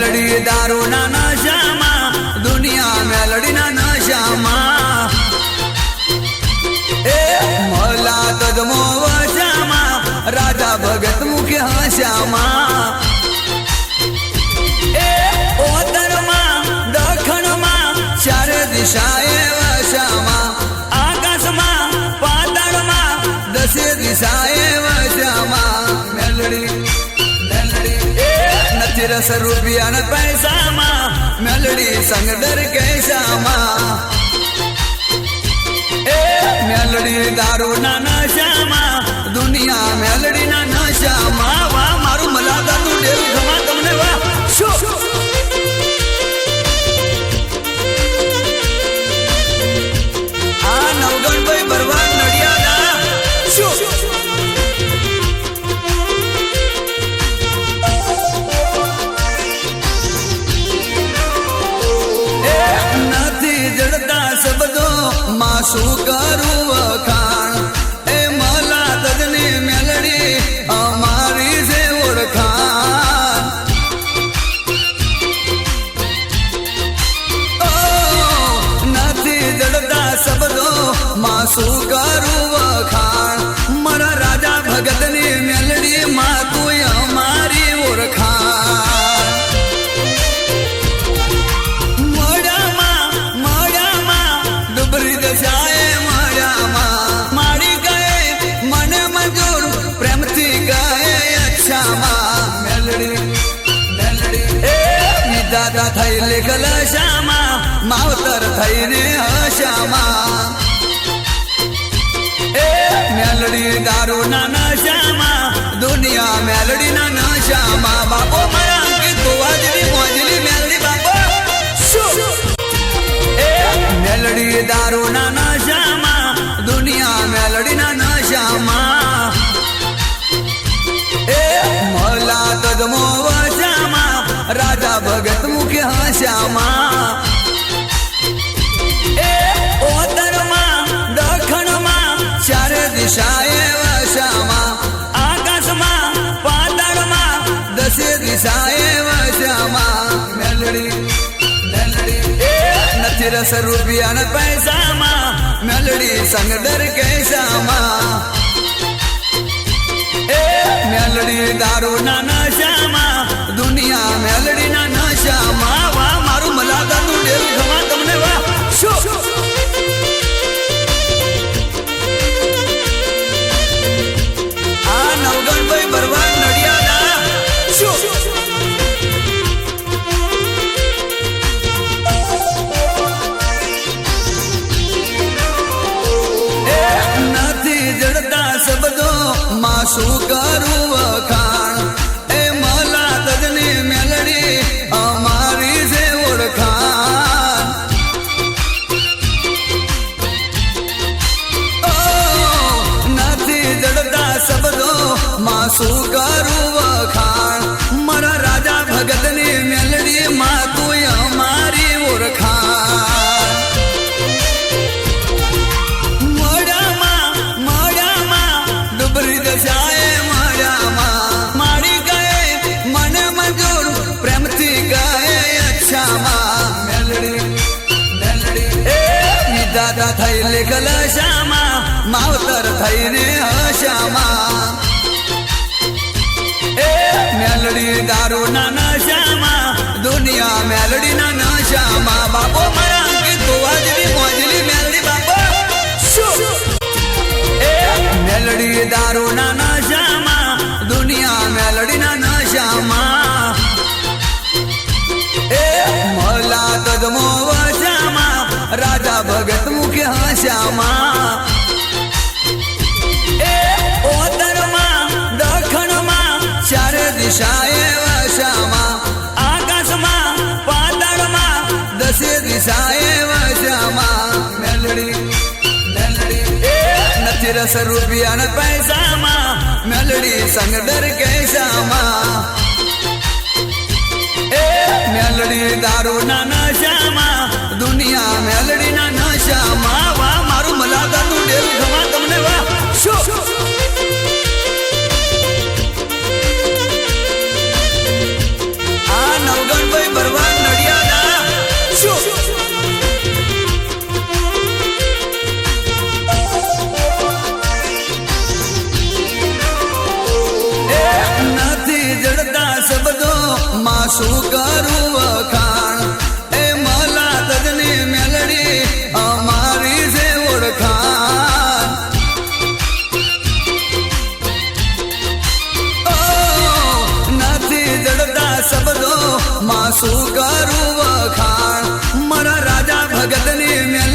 મેલડી દારૂના નશામાં દુનિયા મેલડીના નશામાં એ મલા તદમો વશામાં રાજા ભગત મુખ્ય હશામાં એ નથી રસ રૂપિયા ને પૈસામાં મેલડી સંગ દર કેસામાં એ મેલડી દારૂ ના નશામાં, દુનિયા મેલડી શું કરું વખાણ વિધાતા થઈ લેખલ શામાં માવતર થઈને હશામાં. એ મેલડી દારૂ ના નશામાં, દુનિયા મેલડી ના નશામાં. બાપો મારા અંકિત ગોવાજની મોજલી મેલડી બાપો. શું? એ મેલડી દારૂ ના હશામાં એ ઓતરમાં, દખણમાં, ચારે દિશાએ વશામાં આકાશમાં, પાતાળમાં, દસે દિશાએ વશામાં મેલડી નથી રસ રૂપિયા ને પૈસામાં. મેલડી સંગ દર કેસામાં મેલડી દારૂ ના નશામાં શું કરું વખાણ એ મલા તજની મેલડી અમારી છે ઓળખાણ. નથી જડતા શબ્દો, માં શું કરું માવતર થઈને હશામાં એ મેલડી દારૂ ના નશામાં દુનિયા મેલડી ના નશામાં બાપો મારા અંકિત ગોવાજની મોજલી મેલડી બાપો. એ મેલડી દારૂ ના નશામાં દુનિયા મેલડી ના નશામાં એ મલા તદમો વશામાં રાજા ભગત મુખ્ય હશામાં નથી રસ રૂપિયા પૈસામાં મેલડી સંગ દર કેસામાં એ મેલડી દારૂ ના નશામાં, દુનિયા મેલડી ના નશામાં. શું કરું વખાણ નથી જડતા શબ્દો માં શું કરું મારા રાજા ભગતની મેલડી